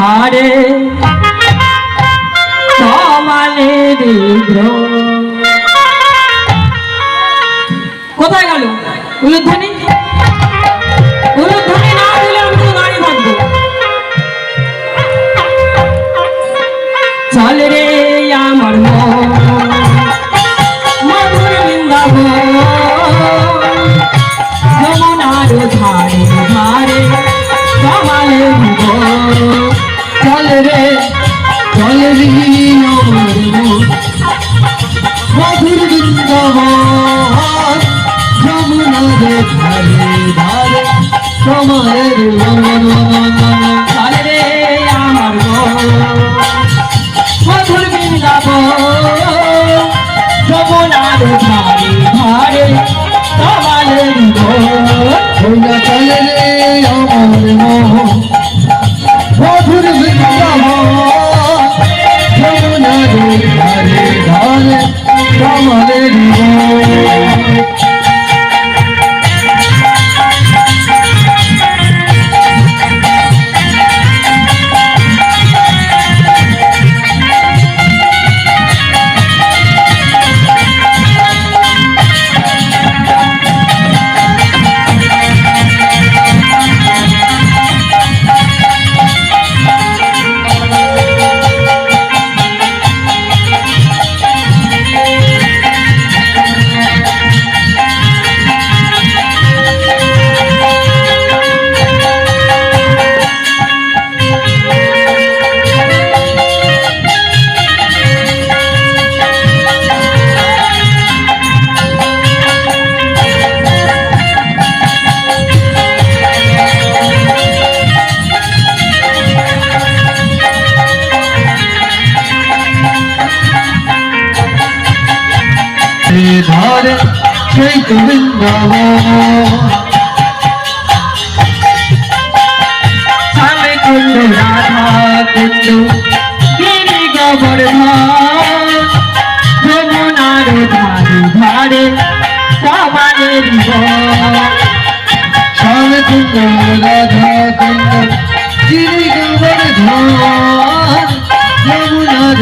ধারে সমানে গ্রহ কোথায় গেল? উলুধ্বনি মধুর বৃন্দাবন যমুনার ধারে ধারে চল কমলের ধারে সেই তো স্বামী কুণ্ড কুণ্ড ধারে। ধারে কমালের স্বামী কুন্দ রাধা কুন্দ গিরি গোবর্ধন যমুনার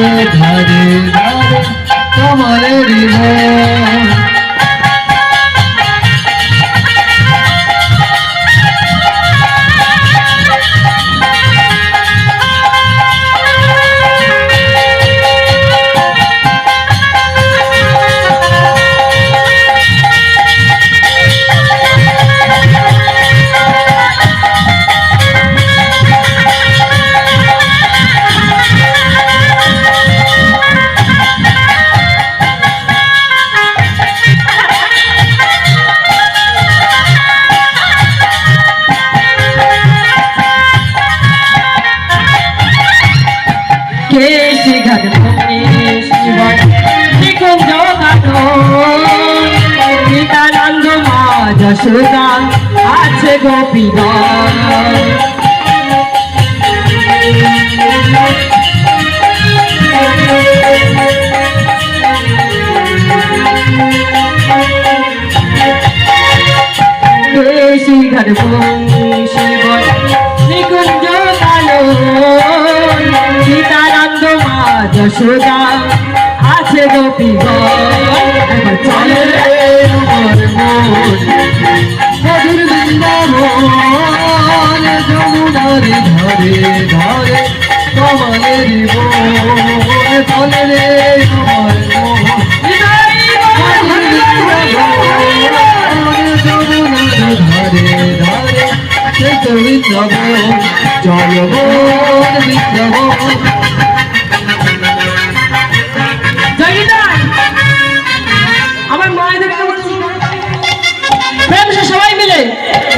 কমলের মন যশোদা আছে গোপীগণ কেশি ঘর শিবন নিকুঞ্জ কানন সীতানন্দ মা যশোদা। আছে গোপীগণ একবার চলে আমার মন মধুর বৃন্দাবন যমুনার ধারে ধারে কমলের মন চলে চল মন বৃন্দাবন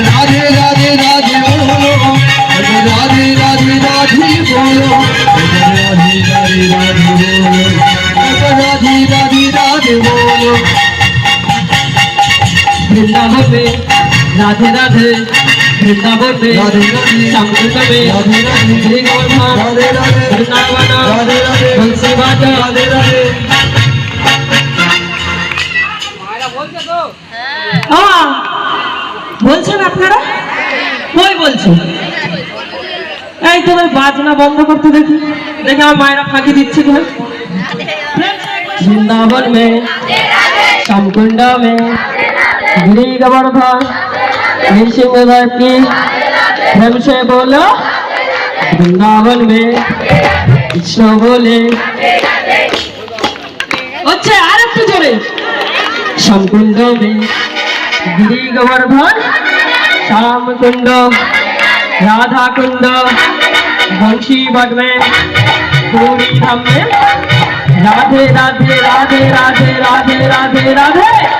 राधे राधे राधे बोलो राधे राधे राधे बोलो राधे राधे राधे बोलो राधे राधे राधे वृंदावन राधे राधे वृंदावन में संस्कृत में श्री गौरमान वृंदावन बंसी बाजा বলছেন আপনারা কই বলছেন এই তোমার বাজনা বন্ধ করতে দেখি দেখি আমার মায়েরা ফাঁকি দিচ্ছে কিনা वृंदावन में श्यामकुंड में गिरी गोवर्धन नृसिंह की प्रेम से बोलो वृंदावन में कृष्ण बोले হচ্ছে আর একটু জোরে শ্যামকুণ্ড गिरी गोवर्धन श्याम कुंड राधा कुंड वंशी भगवान पूरी धाम में राधे राधे राधे राधे राधे राधे राधे।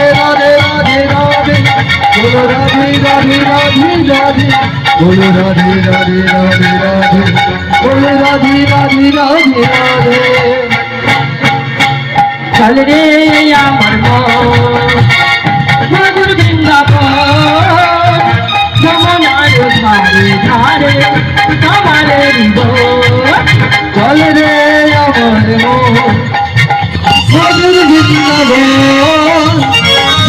রাধে রাধে বলো রাধে রাধে রাধে রাধে বলো রাধে রাধে রাধে রাধে বলো রাধে রাধে রাধে রাধে চল রে আমার মধুর বৃন্দাবন, যমুনার ধারে ধারে তোমারে চল রে আমার মধুর বৃন্দাবন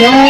মন্দির